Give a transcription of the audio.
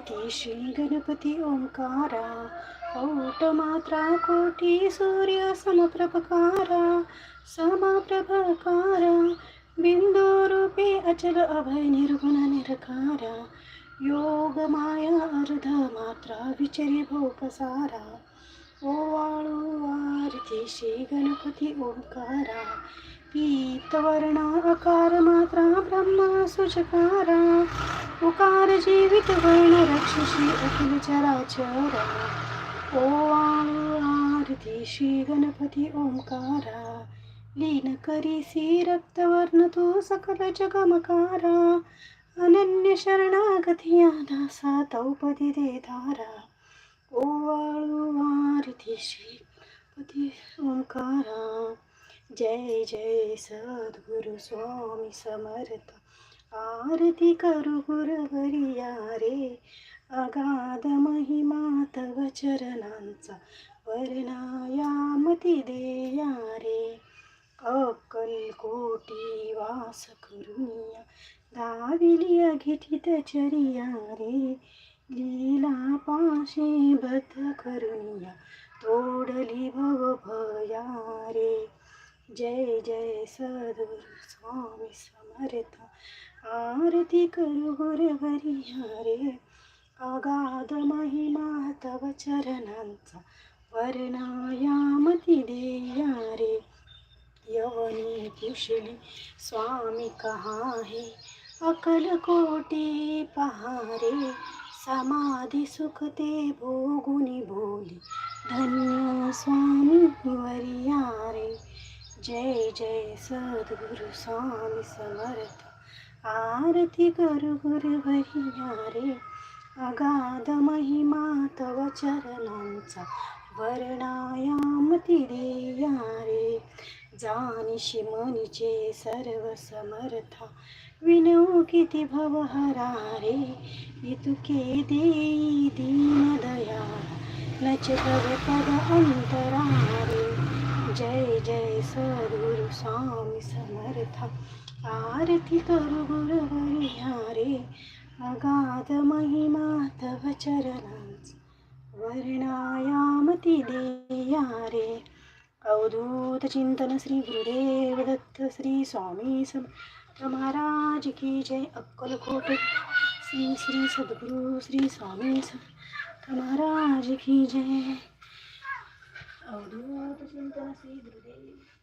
आरती श्री गणपती ओंकारा औट मात्रा कोटी सूर्य समप्रभकारा समप्रभकारा बिंदो रूपे अचल अभय निर्गुण निरकारा योग माया अर्ध मात्रा विचरी भोपसारा ओवाळू आरती श्री गणपती ओंकारा పీతవర్ణ అకార మాత్ర బ్రహ్మ సుచకార ఉకార జీవిత వర్ణ రక్షసి అఖిల చరాచర. ఓం శ్రీ గణపతి ఓంకార లీన కరిసి రక్తవర్ణతో సకల జగమకార అనన్య శరణాగతి దాస దేధార ఓ ఓవాళు శ్రీ పతి ఓంకార. जय जय सद्गुरु स्वामी समर्थ। आरती करू गुरुवरिया रे अगाध महिमा तव चरणांचा वर्णायामती देया रे अकलकोटी वास करुनिया दाविली अघिठित चरिया रे। लीला पाशे बद्ध करुनिया तोडली भव भया रे जय जय सद्गुरु स्वामी समर्थ। आरती करू गुरुवरिया रे अगाध महिमा तव चरणांचा वर्णायामती देया रे। यवनी कुशली स्वामी कहा है अकल कोटी पहारे। समाधी सुखते भोगुनी बोली। धन्य स्वामी वरिया रे। जय जय सद्गुरु स्वामी समर्थ. आरती करू गुरु रे अगाध महिमा तव चरणांचा वर्णायाम देया रे जानिशी मनीचे सर्व समर्था. विनो किती भवहरा रे इतुके देई दीन दया लच तव पद अंतरा रे जय जय सद्गुरु स्वामी समर्थ। आरती करू गुरु रे अगाध महिमा तव चरणांचा वर्णायामती देया रे अवधूत चिंतन श्री गुरुदेव दत्त श्री स्वामी समर्थ महाराज की जय। अक्कलकोट श्री श्री सद्गुरु श्री स्वामी समर्थ महाराज की जय। अवधूत चिंतन श्री गुरुदेव